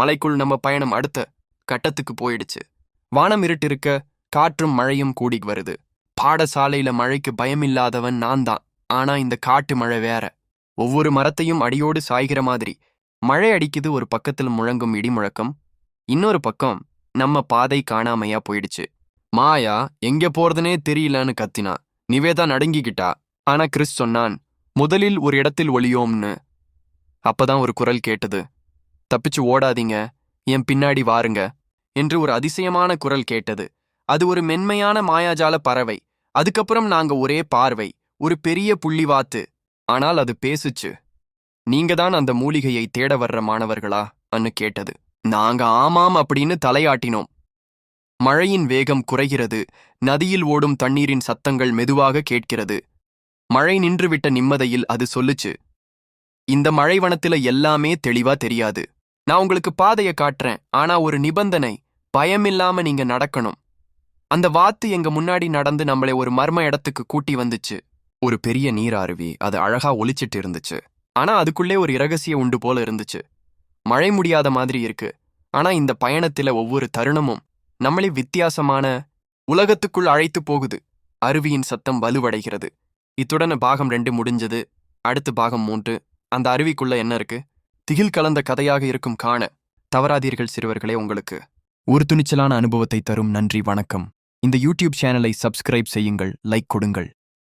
மலைக்குள் நம்ம பயணம் அடுத்த கட்டத்துக்கு போயிடுச்சு. வானம் இருட்டிருக்க காற்றும் மழையும் கூடி வருது. பாடசாலையில மழைக்கு பயமில்லாதவன் நான் தான் ஆனா இந்த காட்டு மழை வேற. ஒவ்வொரு மரத்தையும் அடியோடு சாய்கிற மாதிரி. மழை அடிக்குது ஒரு பக்கத்தில் முழங்கும் இடி முழக்கம். இன்னொரு பக்கம் நம்ம பாதை காணாமையா போயிடுச்சு. மாயா எங்க போறதுனே தெரியலன்னு கத்தினா. நிவேதா நடுங்கிக்கிட்டா. ஆனா கிறிஸ் சொன்னான் முதலில் ஒரு இடத்தில் ஒளியோம்னு. அப்பதான் ஒரு குரல் கேட்டது. தப்பிச்சு ஓடாதீங்க. என் பின்னாடி வாருங்க. என்று ஒரு அதிசயமான குரல் கேட்டது. அது ஒரு மென்மையான மாயாஜால பறவை. அதுக்கப்புறம் நாங்க ஒரே பார்வை. ஒரு பெரிய புள்ளிவாத்து. ஆனால் அது பேசுச்சு. நீங்க தான் அந்த மூலிகையை தேட வர்ற மாணவர்களா? அன்னு கேட்டது. நாங்க ஆமாம் அப்படின்னு தலையாட்டினோம். மழையின் வேகம் குறைகிறது. நதியில் ஓடும் தண்ணீரின் சத்தங்கள் மெதுவாக கேட்கிறது. மழை நின்றுவிட்ட நிம்மதையில் அது சொல்லுச்சு. இந்த மழைவனத்தில எல்லாமே தெளிவா தெரியாது. நான் உங்களுக்கு பாதைய காட்டுறேன். ஆனா ஒரு நிபந்தனை பயமில்லாம நீங்க நடக்கணும். அந்த வாத்து எங்க முன்னாடி நடந்து நம்மளை ஒரு மர்ம இடத்துக்கு கூட்டி வந்துச்சு. ஒரு பெரிய நீர் அருவி அது அழகா ஒளிச்சிட்டு இருந்துச்சு. ஆனா அதுக்குள்ளே ஒரு இரகசிய உண்டு போல இருந்துச்சு. மழை முடியாத மாதிரி இருக்கு. ஆனா இந்த பயணத்துல ஒவ்வொரு தருணமும் நம்மளே வித்தியாசமான உலகத்துக்குள் அழைத்து போகுது. அருவியின் சத்தம் வலுவடைகிறது. இத்துடன் பாகம் ரெண்டு முடிஞ்சது. அடுத்து பாகம் மூன்று. அந்த அருவிக்குள்ள என்ன இருக்கு? திகில் கலந்த கதையாக இருக்கும் காண தவறாதீர்கள் சிறுவர்களே உங்களுக்கு. ஒரு துணிச்சலான அனுபவத்தை தரும் நன்றி வணக்கம். இந்த யூடியூப் சேனலை சப்ஸ்கிரைப் செய்யுங்கள் லைக் கொடுங்கள்.